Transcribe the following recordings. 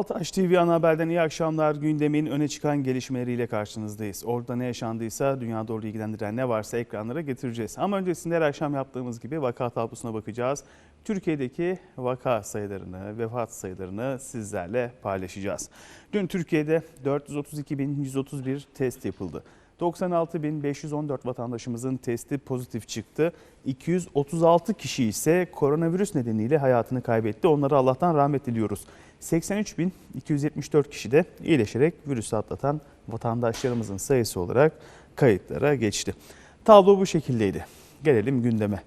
Altaş TV ana haberden iyi akşamlar. Gündemin öne çıkan gelişmeleriyle karşınızdayız. Orada ne yaşandıysa dünya doğru ilgilendiren ne varsa ekranlara getireceğiz. Ama öncesinde her akşam yaptığımız gibi vaka tablosuna bakacağız. Türkiye'deki vaka sayılarını, vefat sayılarını sizlerle paylaşacağız. Dün Türkiye'de 432.131 test yapıldı. 96.514 vatandaşımızın testi pozitif çıktı. 236 kişi ise koronavirüs nedeniyle hayatını kaybetti. Onlara Allah'tan rahmet diliyoruz. 83.274 kişi de iyileşerek virüsü atlatan vatandaşlarımızın sayısı olarak kayıtlara geçti. Tablo bu şekildeydi. Gelelim gündeme.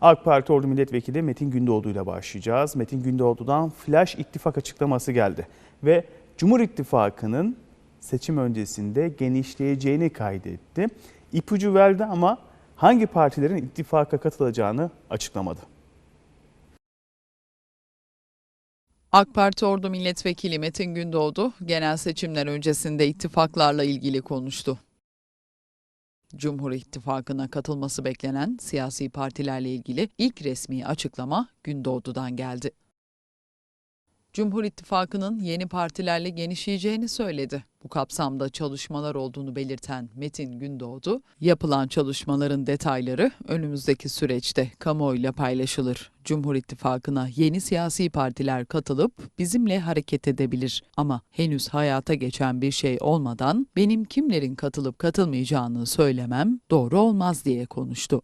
AK Parti Ordu Milletvekili Metin Gündoğdu ile başlayacağız. Metin Gündoğdu'dan flash ittifak açıklaması geldi ve Cumhur İttifakı'nın seçim öncesinde genişleyeceğini kaydetti. İpucu verdi ama hangi partilerin ittifaka katılacağını açıklamadı. AK Parti Ordu Milletvekili Metin Gündoğdu genel seçimler öncesinde ittifaklarla ilgili konuştu. Cumhur İttifakı'na katılması beklenen siyasi partilerle ilgili ilk resmi açıklama Gündoğdu'dan geldi. Cumhur İttifakı'nın yeni partilerle genişleyeceğini söyledi. Bu kapsamda çalışmalar olduğunu belirten Metin Gündoğdu, yapılan çalışmaların detayları önümüzdeki süreçte kamuoyuyla paylaşılır. Cumhur İttifakı'na yeni siyasi partiler katılıp bizimle hareket edebilir ama henüz hayata geçen bir şey olmadan benim kimlerin katılıp katılmayacağını söylemem doğru olmaz diye konuştu.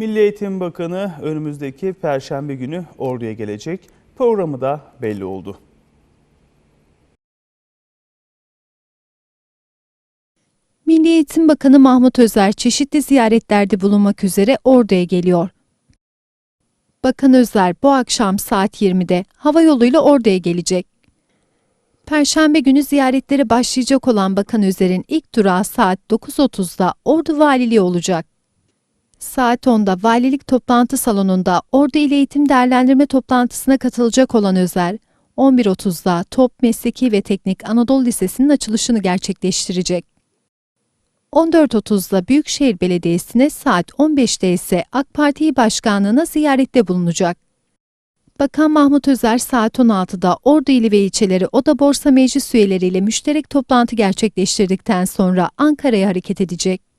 Milli Eğitim Bakanı önümüzdeki Perşembe günü Ordu'ya gelecek. Programı da belli oldu. Milli Eğitim Bakanı Mahmut Özer çeşitli ziyaretlerde bulunmak üzere Ordu'ya geliyor. Bakan Özer bu akşam saat 20'de hava yoluyla Ordu'ya gelecek. Perşembe günü ziyaretlere başlayacak olan Bakan Özer'in ilk durağı saat 9.30'da Ordu Valiliği olacak. Saat 10'da valilik toplantı salonunda Ordu İl Eğitim Değerlendirme toplantısına katılacak olan Özer, 11.30'da Top Mesleki ve Teknik Anadolu Lisesi'nin açılışını gerçekleştirecek. 14.30'da Büyükşehir Belediyesi'ne saat 15'te ise AK Parti Başkanlığı'na ziyarette bulunacak. Bakan Mahmut Özer saat 16'da Ordu ili ve ilçeleri Oda Borsa Meclis üyeleriyle müşterek toplantı gerçekleştirdikten sonra Ankara'ya hareket edecek.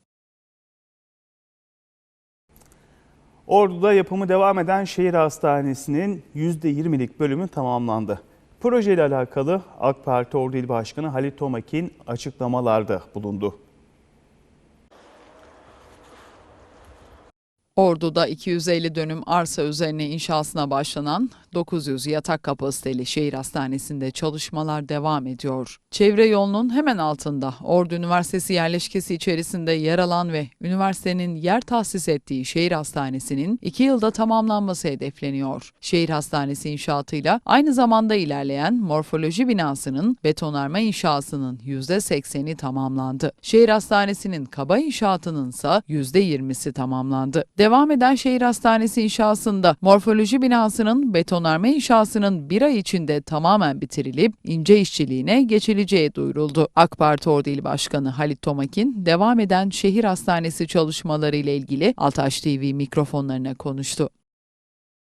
Ordu'da yapımı devam eden şehir hastanesinin %20'lik bölümü tamamlandı. Projeyle alakalı AK Parti Ordu İl Başkanı Halit Tomakin açıklamalarda bulundu. Ordu'da 250 dönüm arsa üzerine inşasına başlanan 900 yatak kapasiteli şehir hastanesinde çalışmalar devam ediyor. Çevre yolunun hemen altında Ordu Üniversitesi yerleşkesi içerisinde yer alan ve üniversitenin yer tahsis ettiği şehir hastanesinin 2 yılda tamamlanması hedefleniyor. Şehir hastanesi inşaatıyla aynı zamanda ilerleyen morfoloji binasının betonarme inşasının %80'i tamamlandı. Şehir hastanesinin kaba inşaatının ise %20'si tamamlandı. Devam eden şehir hastanesi inşasında morfoloji binasının betonarme inşasının bir ay içinde tamamen bitirilip ince işçiliğine geçileceği duyuruldu. AK Parti Ordu İl Başkanı Halit Tomakin devam eden şehir hastanesi çalışmaları ile ilgili Altaş TV mikrofonlarına konuştu.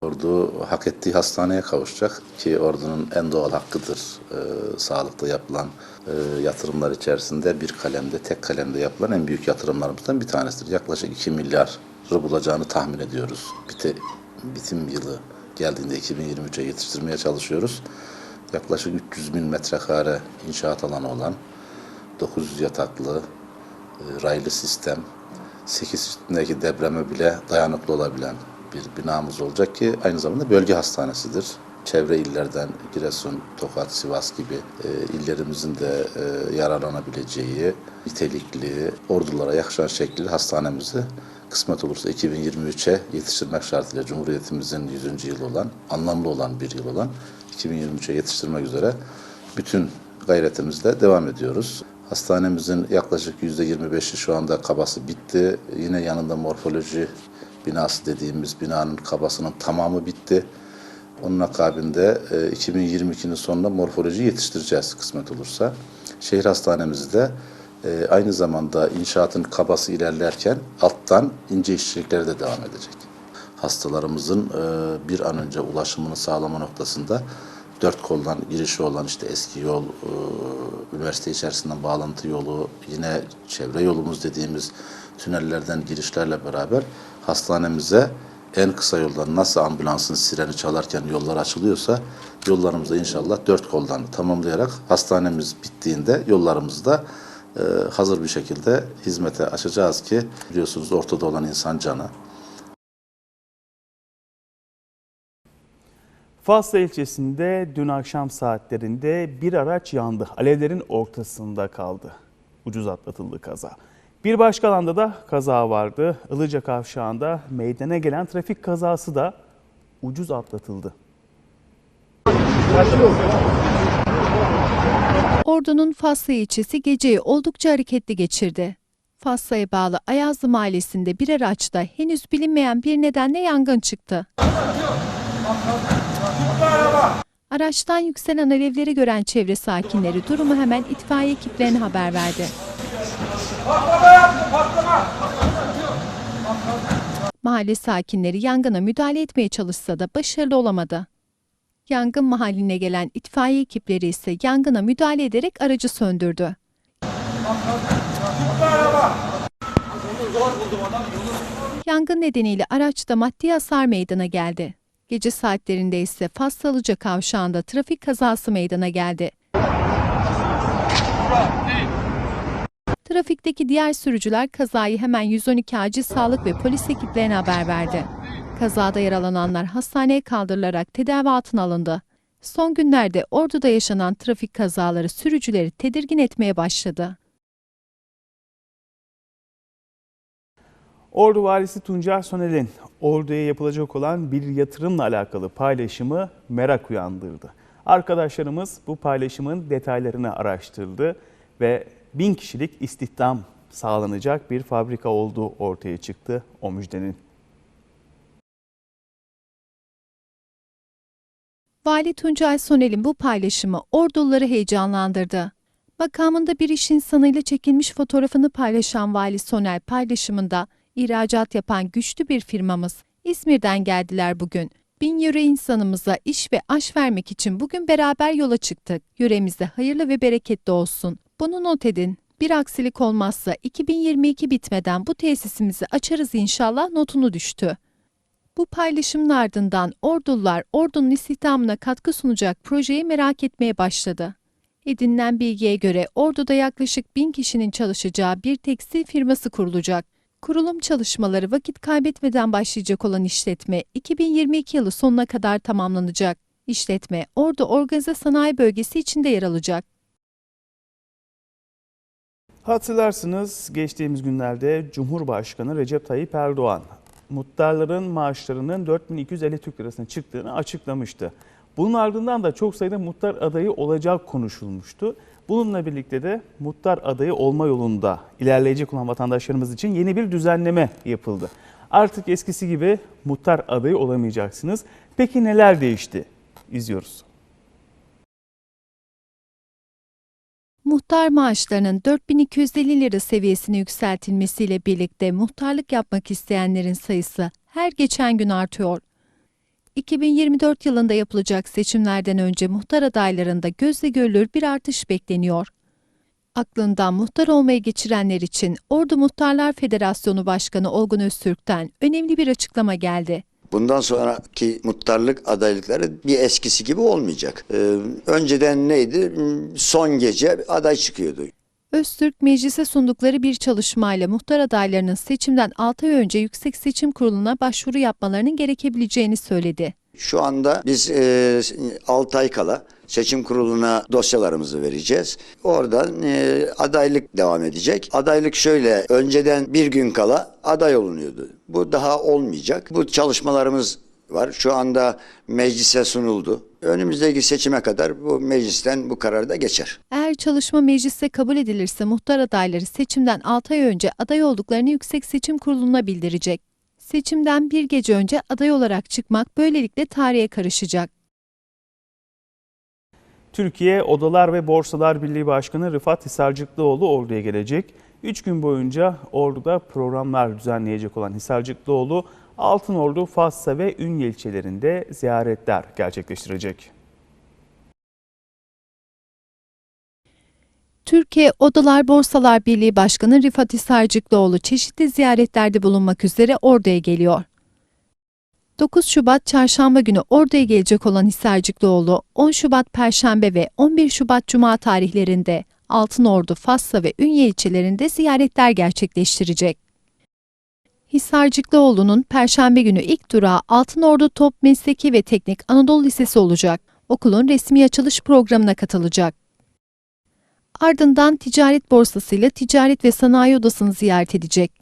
Ordu hak ettiği hastaneye kavuşacak ki ordunun en doğal hakkıdır. Ee, sağlıkta yapılan e, yatırımlar içerisinde bir kalemde, tek kalemde yapılan en büyük yatırımlarımızdan bir tanesidir. Yaklaşık 2 milyar bulacağını tahmin ediyoruz. Bite, bitim yılı geldiğinde 2023'e yetiştirmeye çalışıyoruz. Yaklaşık 300 bin metrekare inşaat alanı olan 900 yataklı e, raylı sistem, 8 üstündeki depreme bile dayanıklı olabilen bir binamız olacak ki aynı zamanda bölge hastanesidir. Çevre illerden Giresun, Tokat, Sivas gibi e, illerimizin de e, yararlanabileceği nitelikli, ordulara yakışan şekilde hastanemizi kısmet olursa 2023'e yetiştirmek şartıyla Cumhuriyetimizin 100. yılı olan, anlamlı olan bir yıl olan 2023'e yetiştirmek üzere bütün gayretimizle devam ediyoruz. Hastanemizin yaklaşık %25'i şu anda kabası bitti. Yine yanında morfoloji binası dediğimiz binanın kabasının tamamı bitti. Onun akabinde e, 2022'nin sonunda morfoloji yetiştireceğiz kısmet olursa. Şehir hastanemizde e, aynı zamanda inşaatın kabası ilerlerken alttan ince işçilikleri de devam edecek. hastalarımızın e, bir an önce ulaşımını sağlama noktasında dört koldan girişi olan işte eski yol, e, üniversite içerisinden bağlantı yolu, yine çevre yolumuz dediğimiz tünellerden girişlerle beraber hastanemize en kısa yoldan nasıl ambulansın sireni çalarken yollar açılıyorsa yollarımızda inşallah dört koldan tamamlayarak hastanemiz bittiğinde yollarımızda hazır bir şekilde hizmete açacağız ki biliyorsunuz ortada olan insan canı. Fasla ilçesinde dün akşam saatlerinde bir araç yandı. Alevlerin ortasında kaldı. Ucuz atlatıldı kaza. Bir başka alanda da kaza vardı. Ilıca kavşağında meydana gelen trafik kazası da ucuz atlatıldı. Ordu'nun Fasla ilçesi geceyi oldukça hareketli geçirdi. Fasla'ya bağlı Ayazlı mahallesinde bir araçta henüz bilinmeyen bir nedenle yangın çıktı. Araçtan yükselen alevleri gören çevre sakinleri durumu hemen itfaiye ekiplerine haber verdi. Mahalle sakinleri yangına müdahale etmeye çalışsa da başarılı olamadı. Yangın mahalline gelen itfaiye ekipleri ise yangına müdahale ederek aracı söndürdü. Yangın nedeniyle araçta maddi hasar meydana geldi. Gece saatlerinde ise Fassalıca kavşağında trafik kazası meydana geldi. Trafikteki diğer sürücüler kazayı hemen 112 acil sağlık ve polis ekiplerine haber verdi. Kazada yaralananlar hastaneye kaldırılarak tedavi altına alındı. Son günlerde Ordu'da yaşanan trafik kazaları sürücüleri tedirgin etmeye başladı. Ordu Valisi Tuncer Sonel'in Ordu'ya yapılacak olan bir yatırımla alakalı paylaşımı merak uyandırdı. Arkadaşlarımız bu paylaşımın detaylarını araştırdı ve bin kişilik istihdam sağlanacak bir fabrika olduğu ortaya çıktı o müjdenin. Vali Tuncay Sonel'in bu paylaşımı Orduluları heyecanlandırdı. Makamında bir iş insanıyla çekilmiş fotoğrafını paylaşan Vali Sonel paylaşımında ihracat yapan güçlü bir firmamız. İzmir'den geldiler bugün. Bin yöre insanımıza iş ve aş vermek için bugün beraber yola çıktık. Yöremizde hayırlı ve bereketli olsun. Bunu not edin. Bir aksilik olmazsa 2022 bitmeden bu tesisimizi açarız inşallah notunu düştü. Bu paylaşımın ardından Ordulular ordunun istihdamına katkı sunacak projeyi merak etmeye başladı. Edinilen bilgiye göre Ordu'da yaklaşık bin kişinin çalışacağı bir tekstil firması kurulacak. Kurulum çalışmaları vakit kaybetmeden başlayacak olan işletme 2022 yılı sonuna kadar tamamlanacak. İşletme Ordu Organize Sanayi Bölgesi içinde yer alacak. Hatırlarsınız geçtiğimiz günlerde Cumhurbaşkanı Recep Tayyip Erdoğan muhtarların maaşlarının 4250 Türk Lirasına çıktığını açıklamıştı. Bunun ardından da çok sayıda muhtar adayı olacak konuşulmuştu. Bununla birlikte de muhtar adayı olma yolunda ilerleyecek olan vatandaşlarımız için yeni bir düzenleme yapıldı. Artık eskisi gibi muhtar adayı olamayacaksınız. Peki neler değişti? İzliyoruz. Muhtar maaşlarının 4250 lira seviyesine yükseltilmesiyle birlikte muhtarlık yapmak isteyenlerin sayısı her geçen gün artıyor. 2024 yılında yapılacak seçimlerden önce muhtar adaylarında gözle görülür bir artış bekleniyor. Aklından muhtar olmayı geçirenler için Ordu Muhtarlar Federasyonu Başkanı Olgun Öztürk'ten önemli bir açıklama geldi. Bundan sonraki muhtarlık adaylıkları bir eskisi gibi olmayacak. Ee, önceden neydi? Son gece aday çıkıyordu. Öztürk meclise sundukları bir çalışmayla muhtar adaylarının seçimden 6 ay önce Yüksek Seçim Kurulu'na başvuru yapmalarının gerekebileceğini söyledi. Şu anda biz e, 6 ay kala seçim kuruluna dosyalarımızı vereceğiz. Oradan e, adaylık devam edecek. Adaylık şöyle, önceden bir gün kala aday olunuyordu. Bu daha olmayacak. Bu çalışmalarımız var. Şu anda meclise sunuldu. Önümüzdeki seçime kadar bu meclisten bu karar da geçer. Eğer çalışma mecliste kabul edilirse muhtar adayları seçimden 6 ay önce aday olduklarını Yüksek Seçim Kurulu'na bildirecek. Seçimden bir gece önce aday olarak çıkmak böylelikle tarihe karışacak. Türkiye Odalar ve Borsalar Birliği Başkanı Rıfat Hisarcıklıoğlu Ordu'ya gelecek. 3 gün boyunca Ordu'da programlar düzenleyecek olan Hisarcıklıoğlu Altınordu, Fassa ve Ünye ilçelerinde ziyaretler gerçekleştirecek. Türkiye Odalar Borsalar Birliği Başkanı Rifat Hisarcıklıoğlu çeşitli ziyaretlerde bulunmak üzere Ordu'ya geliyor. 9 Şubat Çarşamba günü Ordu'ya gelecek olan Hisarcıklıoğlu, 10 Şubat Perşembe ve 11 Şubat Cuma tarihlerinde Altınordu, Fassa ve Ünye ilçelerinde ziyaretler gerçekleştirecek. Hisarcıklıoğlu'nun Perşembe günü ilk durağı Altınordu Top Mesleki ve Teknik Anadolu Lisesi olacak. Okulun resmi açılış programına katılacak. Ardından ticaret borsasıyla ticaret ve sanayi odasını ziyaret edecek.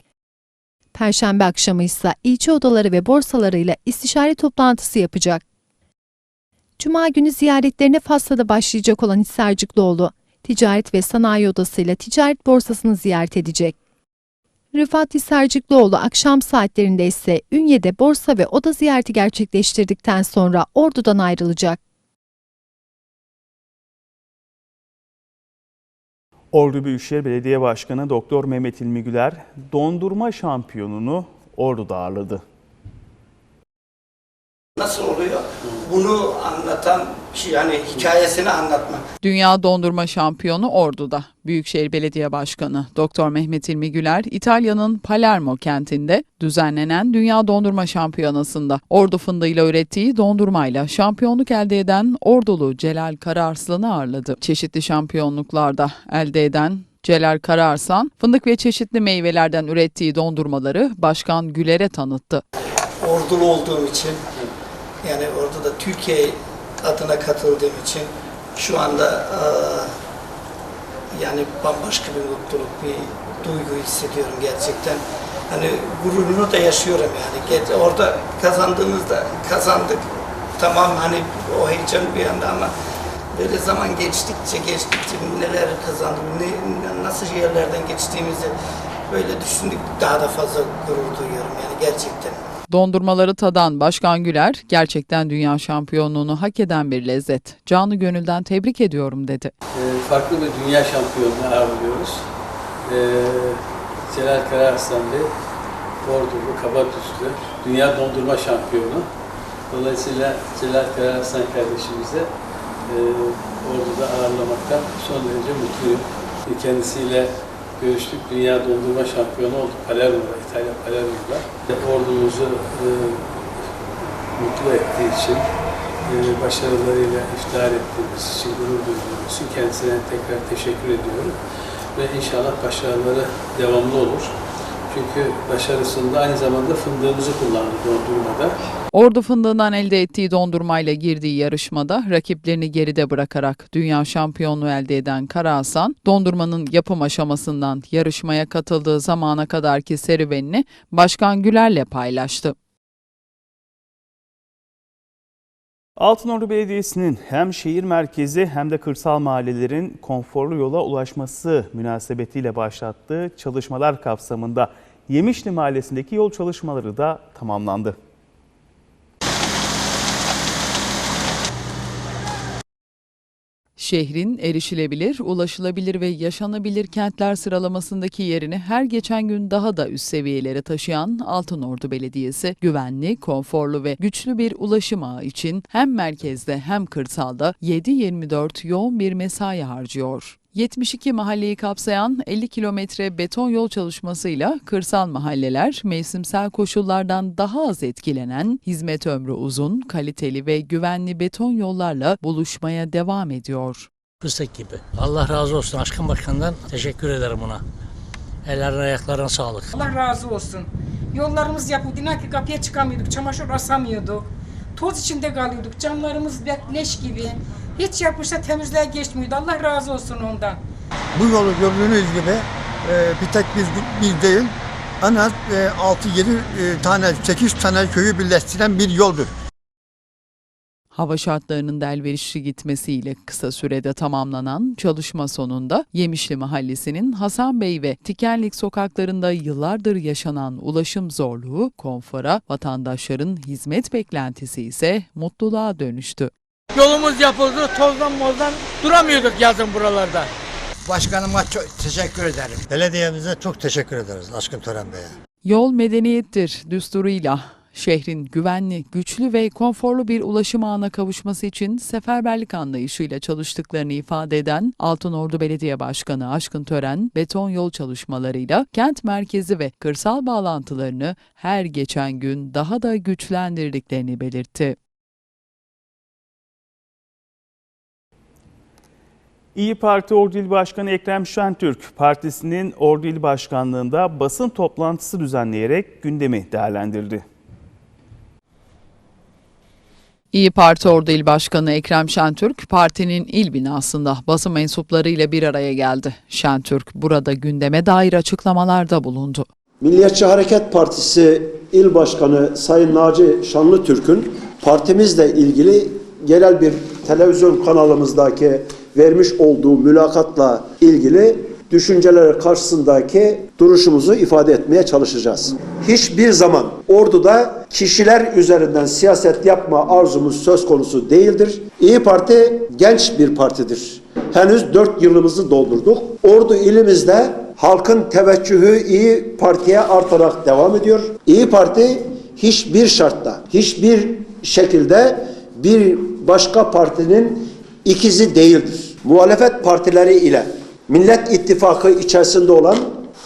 Perşembe akşamı ise ilçe odaları ve borsalarıyla istişare toplantısı yapacak. Cuma günü ziyaretlerine Fassa'da başlayacak olan Hisarcıklıoğlu, ticaret ve sanayi odasıyla ticaret borsasını ziyaret edecek. Rıfat Hisarcıklıoğlu akşam saatlerinde ise Ünye'de borsa ve oda ziyareti gerçekleştirdikten sonra Ordu'dan ayrılacak. Ordu Büyükşehir Belediye Başkanı Doktor Mehmet İlmi Güler dondurma şampiyonunu Ordu'da ağırladı. Nasıl oluyor? Bunu anlatan şey yani hikayesini anlatmak. Dünya dondurma şampiyonu Ordu'da. Büyükşehir Belediye Başkanı Doktor Mehmet İlmi Güler, İtalya'nın Palermo kentinde düzenlenen Dünya Dondurma Şampiyonası'nda Ordu fındığıyla ürettiği dondurmayla şampiyonluk elde eden Ordulu Celal Karaarslan'ı ağırladı. Çeşitli şampiyonluklarda elde eden Celal Karaarslan, fındık ve çeşitli meyvelerden ürettiği dondurmaları Başkan Güler'e tanıttı. Ordulu olduğum için yani orada da Türkiye adına katıldığım için şu anda eee, yani bambaşka bir mutluluk, bir duygu hissediyorum gerçekten. Hani gururunu da yaşıyorum yani. Orada kazandığımızda kazandık. Tamam hani o heyecan bir yanda ama böyle zaman geçtikçe geçtikçe neler kazandık, ne, nasıl yerlerden geçtiğimizi böyle düşündük daha da fazla gurur duyuyorum yani gerçekten. Dondurmaları tadan Başkan Güler, gerçekten dünya şampiyonluğunu hak eden bir lezzet. Canı gönülden tebrik ediyorum dedi. Ee, farklı bir dünya şampiyonunu ağırlıyoruz. Ee, Celal Kararslan Bey, Ordulu, Kabatüslü, dünya dondurma şampiyonu. Dolayısıyla Celal Kararslan kardeşimize e, Ordu'da ağırlamaktan son derece mutluyum. Kendisiyle görüştük, dünya dondurma şampiyonu olduk Palermo'da, İtalya Palermo'da. Ordumuzu e, mutlu ettiği için, e, başarılarıyla iftihar ettiğimiz için, gurur duyduğumuz için kendisine tekrar teşekkür ediyorum. Ve inşallah başarıları devamlı olur. Çünkü başarısında aynı zamanda fındığımızı kullandı dondurmada. Ordu fındığından elde ettiği dondurmayla girdiği yarışmada rakiplerini geride bırakarak dünya şampiyonluğu elde eden Kara Hasan, dondurmanın yapım aşamasından yarışmaya katıldığı zamana kadarki serüvenini Başkan Güler'le paylaştı. Altınordu Belediyesi'nin hem şehir merkezi hem de kırsal mahallelerin konforlu yola ulaşması münasebetiyle başlattığı çalışmalar kapsamında Yemişli Mahallesi'ndeki yol çalışmaları da tamamlandı. Şehrin erişilebilir, ulaşılabilir ve yaşanabilir kentler sıralamasındaki yerini her geçen gün daha da üst seviyelere taşıyan Altınordu Belediyesi, güvenli, konforlu ve güçlü bir ulaşım ağı için hem merkezde hem kırsalda 7-24 yoğun bir mesai harcıyor. 72 mahalleyi kapsayan 50 kilometre beton yol çalışmasıyla kırsal mahalleler mevsimsel koşullardan daha az etkilenen, hizmet ömrü uzun, kaliteli ve güvenli beton yollarla buluşmaya devam ediyor. Fıstık gibi. Allah razı olsun Aşkın Başkan'dan teşekkür ederim ona. Ellerine ayaklarına sağlık. Allah razı olsun. Yollarımız yapıldı. İnan ki kapıya çıkamıyorduk. Çamaşır asamıyorduk. Toz içinde kalıyorduk. Camlarımız leş gibi. Hiç yapmışsa temizliğe geçmiyordu. Allah razı olsun ondan. Bu yolu gördüğünüz gibi e, bir tek biz, biz değil, en az e, 6-7 e, tane, 8 tane köyü birleştiren bir yoldur. Hava şartlarının da elverişli gitmesiyle kısa sürede tamamlanan çalışma sonunda Yemişli Mahallesi'nin Hasan Bey ve Tikenlik sokaklarında yıllardır yaşanan ulaşım zorluğu konfora, vatandaşların hizmet beklentisi ise mutluluğa dönüştü. Yolumuz yapıldı. Tozdan mozdan duramıyorduk yazın buralarda. Başkanıma çok teşekkür ederim. Belediyemize çok teşekkür ederiz Aşkın Tören Bey'e. Yol medeniyettir düsturuyla şehrin güvenli, güçlü ve konforlu bir ulaşım ağına kavuşması için seferberlik anlayışıyla çalıştıklarını ifade eden Altınordu Belediye Başkanı Aşkın Tören, beton yol çalışmalarıyla kent merkezi ve kırsal bağlantılarını her geçen gün daha da güçlendirdiklerini belirtti. İyi Parti Ordu İl Başkanı Ekrem Şentürk, partisinin Ordu İl Başkanlığı'nda basın toplantısı düzenleyerek gündemi değerlendirdi. İyi Parti Ordu İl Başkanı Ekrem Şentürk, partinin il binasında basın mensuplarıyla bir araya geldi. Şentürk burada gündeme dair açıklamalarda bulundu. Milliyetçi Hareket Partisi İl Başkanı Sayın Naci Şanlıtürk'ün partimizle ilgili genel bir televizyon kanalımızdaki vermiş olduğu mülakatla ilgili düşünceleri karşısındaki duruşumuzu ifade etmeye çalışacağız. Hiçbir zaman orduda kişiler üzerinden siyaset yapma arzumuz söz konusu değildir. İyi Parti genç bir partidir. Henüz 4 yılımızı doldurduk. Ordu ilimizde halkın teveccühü İyi Parti'ye artarak devam ediyor. İyi Parti hiçbir şartta, hiçbir şekilde bir başka partinin ikizi değildir. Muhalefet partileri ile Millet İttifakı içerisinde olan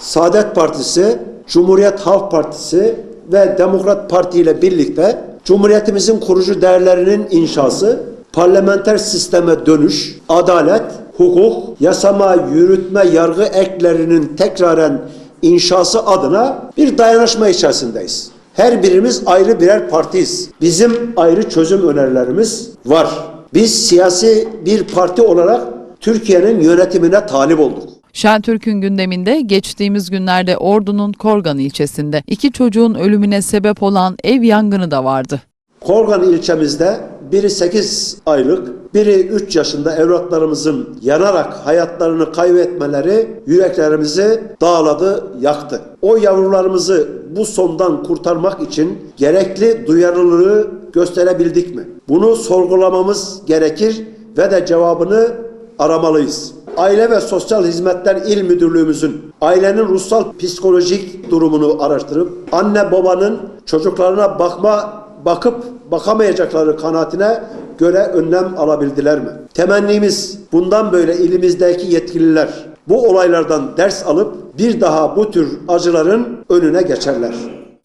Saadet Partisi, Cumhuriyet Halk Partisi ve Demokrat Parti ile birlikte Cumhuriyetimizin kurucu değerlerinin inşası, parlamenter sisteme dönüş, adalet, hukuk, yasama, yürütme, yargı eklerinin tekraren inşası adına bir dayanışma içerisindeyiz. Her birimiz ayrı birer partiyiz. Bizim ayrı çözüm önerilerimiz var. Biz siyasi bir parti olarak Türkiye'nin yönetimine talip olduk. Şentürk'ün gündeminde geçtiğimiz günlerde Ordu'nun Korgan ilçesinde iki çocuğun ölümüne sebep olan ev yangını da vardı. Korgan ilçemizde biri 8 aylık, biri 3 yaşında evlatlarımızın yanarak hayatlarını kaybetmeleri yüreklerimizi dağladı, yaktı. O yavrularımızı bu sondan kurtarmak için gerekli duyarlılığı gösterebildik mi? Bunu sorgulamamız gerekir ve de cevabını aramalıyız. Aile ve Sosyal Hizmetler İl Müdürlüğümüzün ailenin ruhsal psikolojik durumunu araştırıp anne babanın çocuklarına bakma bakıp bakamayacakları kanaatine göre önlem alabildiler mi? Temennimiz bundan böyle ilimizdeki yetkililer bu olaylardan ders alıp bir daha bu tür acıların önüne geçerler.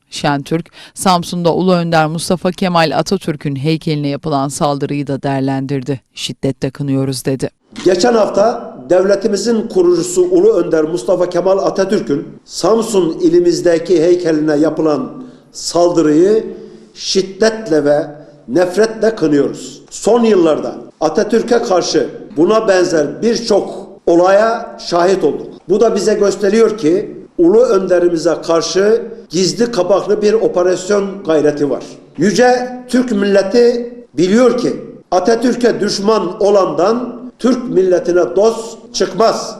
Şentürk, Samsun'da Ulu Önder Mustafa Kemal Atatürk'ün heykeline yapılan saldırıyı da değerlendirdi. Şiddetle kınıyoruz dedi. Geçen hafta devletimizin kurucusu Ulu Önder Mustafa Kemal Atatürk'ün Samsun ilimizdeki heykeline yapılan saldırıyı şiddetle ve nefretle kınıyoruz. Son yıllarda Atatürk'e karşı buna benzer birçok olaya şahit olduk. Bu da bize gösteriyor ki Ulu Önderimize karşı gizli kapaklı bir operasyon gayreti var. Yüce Türk milleti biliyor ki Atatürk'e düşman olandan Türk milletine dost çıkmaz.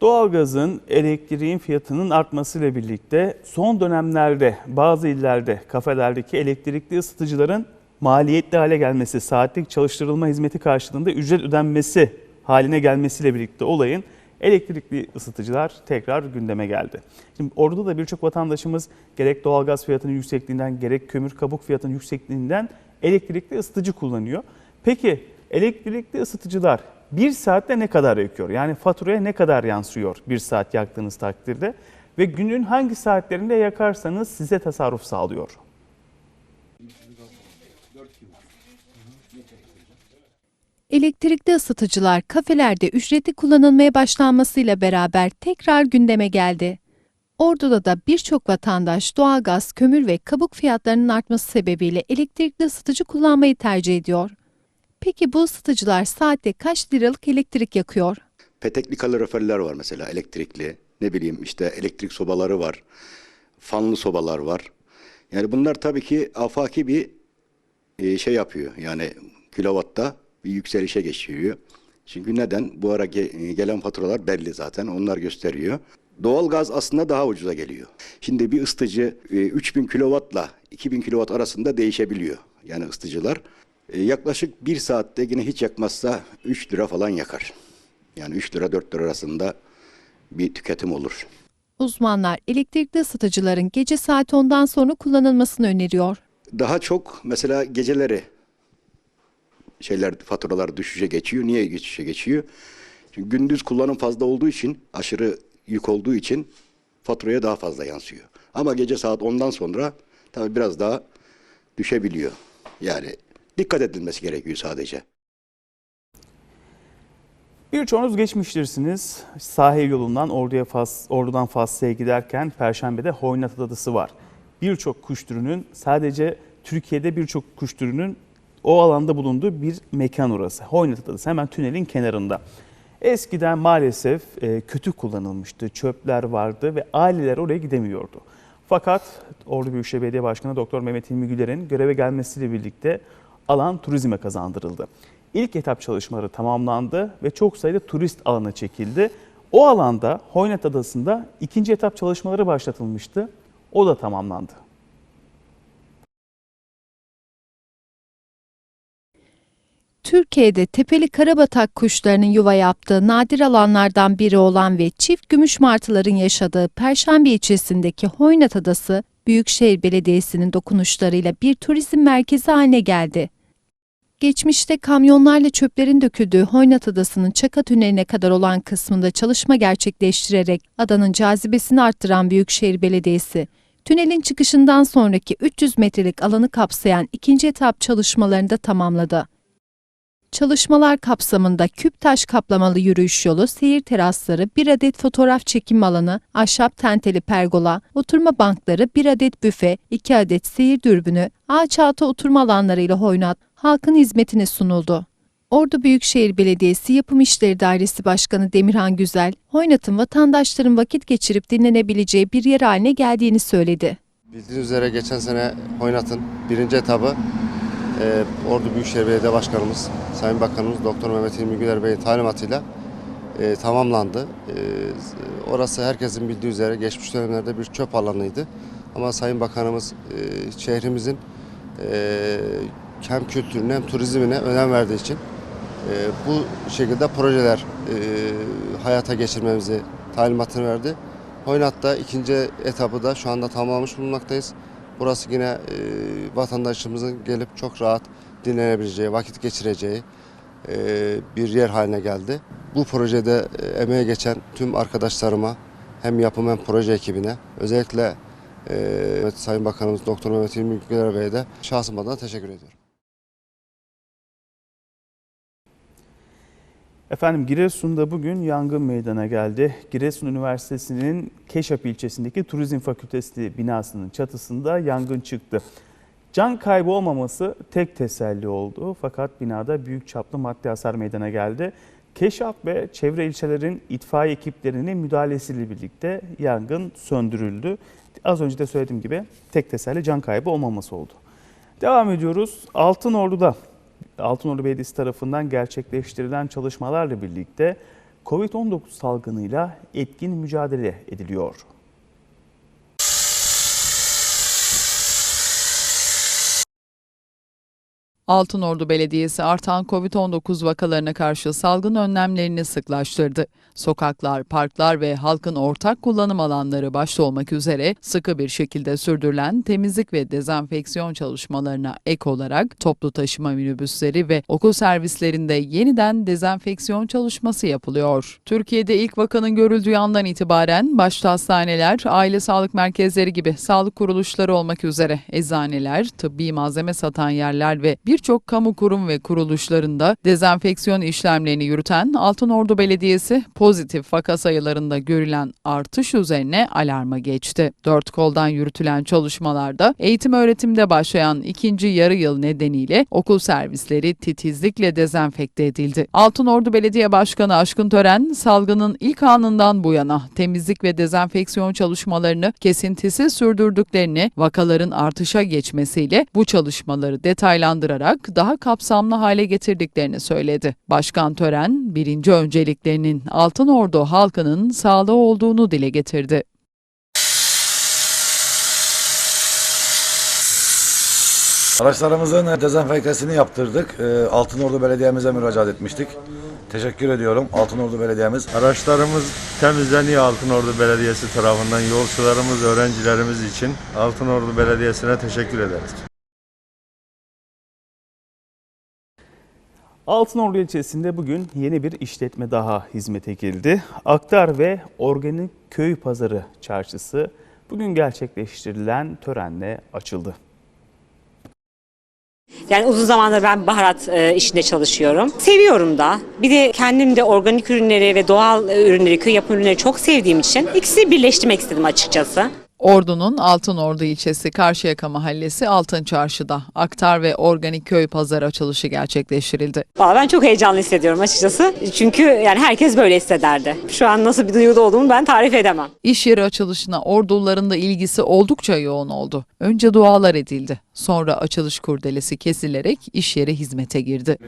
Doğalgazın, elektriğin fiyatının artmasıyla birlikte son dönemlerde bazı illerde kafelerdeki elektrikli ısıtıcıların maliyetli hale gelmesi, saatlik çalıştırılma hizmeti karşılığında ücret ödenmesi haline gelmesiyle birlikte olayın elektrikli ısıtıcılar tekrar gündeme geldi. Şimdi orada da birçok vatandaşımız gerek doğalgaz fiyatının yüksekliğinden gerek kömür kabuk fiyatının yüksekliğinden elektrikli ısıtıcı kullanıyor. Peki elektrikli ısıtıcılar bir saatte ne kadar yakıyor? Yani faturaya ne kadar yansıyor bir saat yaktığınız takdirde? Ve günün hangi saatlerinde yakarsanız size tasarruf sağlıyor? Elektrikli ısıtıcılar kafelerde ücretli kullanılmaya başlanmasıyla beraber tekrar gündeme geldi. Ordu'da da birçok vatandaş doğalgaz, kömür ve kabuk fiyatlarının artması sebebiyle elektrikli ısıtıcı kullanmayı tercih ediyor. Peki bu ısıtıcılar saatte kaç liralık elektrik yakıyor? Petekli kaloriferler var mesela elektrikli. Ne bileyim işte elektrik sobaları var. Fanlı sobalar var. Yani bunlar tabii ki afaki bir e, şey yapıyor. Yani kilovatta bir yükselişe geçiriyor. Çünkü neden? Bu ara ge- gelen faturalar belli zaten. Onlar gösteriyor. Doğalgaz aslında daha ucuza geliyor. Şimdi bir ısıtıcı e, 3000 kilovatla 2000 kilovat arasında değişebiliyor. Yani ısıtıcılar. E, yaklaşık bir saatte yine hiç yakmazsa 3 lira falan yakar. Yani 3 lira 4 lira arasında bir tüketim olur. Uzmanlar elektrikli ısıtıcıların gece saat 10'dan sonra kullanılmasını öneriyor. Daha çok mesela geceleri şeyler faturalar düşüşe geçiyor. Niye düşüşe geçiyor? Çünkü gündüz kullanım fazla olduğu için, aşırı yük olduğu için faturaya daha fazla yansıyor. Ama gece saat 10'dan sonra tabii biraz daha düşebiliyor. Yani dikkat edilmesi gerekiyor sadece. Birçoğunuz geçmiştirsiniz. Sahil yolundan Ordu'ya Fas, Ordu'dan Faslı'ya giderken Perşembe'de Hoynat Adası var. Birçok kuş türünün sadece Türkiye'de birçok kuş türünün o alanda bulunduğu bir mekan orası. Hoynat Adası hemen tünelin kenarında. Eskiden maalesef e, kötü kullanılmıştı. Çöpler vardı ve aileler oraya gidemiyordu. Fakat Ordu Büyükşehir Belediye Başkanı Doktor Mehmet Hilmi Güler'in göreve gelmesiyle birlikte alan turizme kazandırıldı. İlk etap çalışmaları tamamlandı ve çok sayıda turist alana çekildi. O alanda Hoynat Adası'nda ikinci etap çalışmaları başlatılmıştı. O da tamamlandı. Türkiye'de tepeli karabatak kuşlarının yuva yaptığı nadir alanlardan biri olan ve çift gümüş martıların yaşadığı Perşembe ilçesindeki Hoynat Adası, Büyükşehir Belediyesi'nin dokunuşlarıyla bir turizm merkezi haline geldi. Geçmişte kamyonlarla çöplerin döküldüğü Hoynat Adası'nın Çaka Tüneli'ne kadar olan kısmında çalışma gerçekleştirerek adanın cazibesini arttıran Büyükşehir Belediyesi, tünelin çıkışından sonraki 300 metrelik alanı kapsayan ikinci etap çalışmalarını da tamamladı. Çalışmalar kapsamında küp taş kaplamalı yürüyüş yolu, seyir terasları, bir adet fotoğraf çekim alanı, ahşap tenteli pergola, oturma bankları, bir adet büfe, iki adet seyir dürbünü, ağaç altı oturma alanlarıyla Hoynat halkın hizmetine sunuldu. Ordu Büyükşehir Belediyesi Yapım İşleri Dairesi Başkanı Demirhan Güzel, Hoynat'ın vatandaşların vakit geçirip dinlenebileceği bir yer haline geldiğini söyledi. Bildiğiniz üzere geçen sene Hoynat'ın birinci etabı e, Ordu Büyükşehir Belediye Başkanımız, Sayın Bakanımız Doktor Mehmet İlmi Güler Bey'in talimatıyla e, tamamlandı. E, orası herkesin bildiği üzere geçmiş dönemlerde bir çöp alanıydı. Ama Sayın Bakanımız e, şehrimizin e, hem kültürüne hem turizmine önem verdiği için e, bu şekilde projeler e, hayata geçirmemizi talimatını verdi. Hoynat'ta ikinci etabı da şu anda tamamlamış bulunmaktayız. Burası yine e, vatandaşımızın gelip çok rahat dinlenebileceği, vakit geçireceği e, bir yer haline geldi. Bu projede e, emeğe geçen tüm arkadaşlarıma hem yapım hem proje ekibine özellikle e, Sayın Bakanımız Doktor Mehmet İlmi Güler Bey'e de şahsım adına teşekkür ediyorum. Efendim Giresun'da bugün yangın meydana geldi. Giresun Üniversitesi'nin Keşap ilçesindeki Turizm Fakültesi binasının çatısında yangın çıktı. Can kaybı olmaması tek teselli oldu fakat binada büyük çaplı maddi hasar meydana geldi. Keşap ve çevre ilçelerin itfaiye ekiplerinin müdahalesiyle birlikte yangın söndürüldü. Az önce de söylediğim gibi tek teselli can kaybı olmaması oldu. Devam ediyoruz. Altınordu'da Altınordu Belediyesi tarafından gerçekleştirilen çalışmalarla birlikte Covid-19 salgınıyla etkin mücadele ediliyor. Altınordu Belediyesi artan Covid-19 vakalarına karşı salgın önlemlerini sıklaştırdı. Sokaklar, parklar ve halkın ortak kullanım alanları başta olmak üzere sıkı bir şekilde sürdürülen temizlik ve dezenfeksiyon çalışmalarına ek olarak toplu taşıma minibüsleri ve okul servislerinde yeniden dezenfeksiyon çalışması yapılıyor. Türkiye'de ilk vakanın görüldüğü andan itibaren başta hastaneler, aile sağlık merkezleri gibi sağlık kuruluşları olmak üzere eczaneler, tıbbi malzeme satan yerler ve birçok kamu kurum ve kuruluşlarında dezenfeksiyon işlemlerini yürüten Altınordu Belediyesi pozitif vaka sayılarında görülen artış üzerine alarma geçti. Dört koldan yürütülen çalışmalarda eğitim öğretimde başlayan ikinci yarı yıl nedeniyle okul servisleri titizlikle dezenfekte edildi. Altınordu Belediye Başkanı Aşkın Tören, salgının ilk anından bu yana temizlik ve dezenfeksiyon çalışmalarını kesintisiz sürdürdüklerini, vakaların artışa geçmesiyle bu çalışmaları detaylandırarak daha kapsamlı hale getirdiklerini söyledi. Başkan Tören, birinci önceliklerinin Altınordu halkının sağlığı olduğunu dile getirdi. Araçlarımızın dezenfektasını yaptırdık. Ee, Altınordu Belediye'mize müracaat etmiştik. Teşekkür ediyorum Altınordu Belediye'miz. Araçlarımız temizleniyor Altınordu Belediyesi tarafından. Yolcularımız, öğrencilerimiz için Altınordu Belediyesi'ne teşekkür ederiz. Altınordu ilçesinde bugün yeni bir işletme daha hizmete girdi. Aktar ve Organik Köy Pazarı Çarşısı bugün gerçekleştirilen törenle açıldı. Yani uzun zamandır ben baharat e, işinde çalışıyorum. Seviyorum da. Bir de kendim de organik ürünleri ve doğal e, ürünleri, köy yapım ürünleri çok sevdiğim için ikisini birleştirmek istedim açıkçası. Ordu'nun Altınordu ilçesi Karşıyaka Mahallesi Altın Çarşı'da Aktar ve Organik Köy Pazarı açılışı gerçekleştirildi. Vallahi ben çok heyecanlı hissediyorum açıkçası. Çünkü yani herkes böyle hissederdi. Şu an nasıl bir duyguda olduğumu ben tarif edemem. İş yeri açılışına Orduluların da ilgisi oldukça yoğun oldu. Önce dualar edildi. Sonra açılış kurdelesi kesilerek iş yeri hizmete girdi.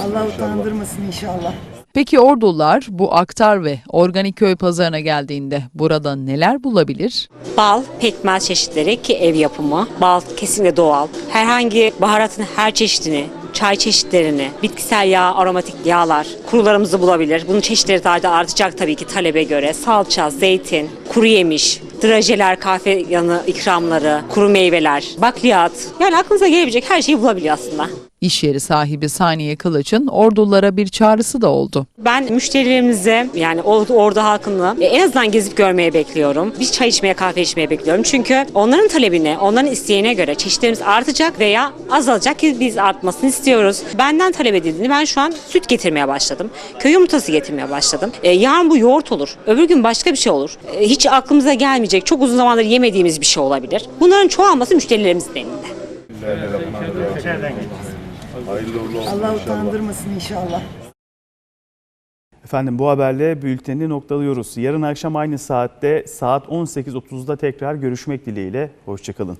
Allah utandırmasın inşallah. Peki Ordulular bu Aktar ve Organik Köy Pazarına geldiğinde burada neler bulabilir? Bal, pekmez çeşitleri ki ev yapımı. Bal kesinlikle doğal. Herhangi baharatın her çeşidini, çay çeşitlerini, bitkisel yağ, aromatik yağlar, kurularımızı bulabilir. Bunun çeşitleri daha da artacak tabii ki talebe göre. Salça, zeytin, kuru yemiş, drajeler, kahve yanı ikramları, kuru meyveler, bakliyat. Yani aklınıza gelebilecek her şeyi bulabiliyor aslında. İş yeri sahibi Saniye Kılıç'ın Ordululara bir çağrısı da oldu. Ben müşterilerimize yani orada, orada halkını e, en azından gezip görmeye bekliyorum. Bir çay içmeye, kahve içmeye bekliyorum. Çünkü onların talebine, onların isteğine göre çeşitlerimiz artacak veya azalacak ki biz artmasını istiyoruz. Benden talep edildiğini ben şu an süt getirmeye başladım. Köy yumurtası getirmeye başladım. E, yarın bu yoğurt olur. Öbür gün başka bir şey olur. E, hiç aklımıza gelmeyecek, çok uzun zamandır yemediğimiz bir şey olabilir. Bunların çoğalması müşterilerimizin elinde. Allah utandırmasın inşallah. Efendim bu haberle bülteni noktalıyoruz. Yarın akşam aynı saatte saat 18.30'da tekrar görüşmek dileğiyle. Hoşçakalın.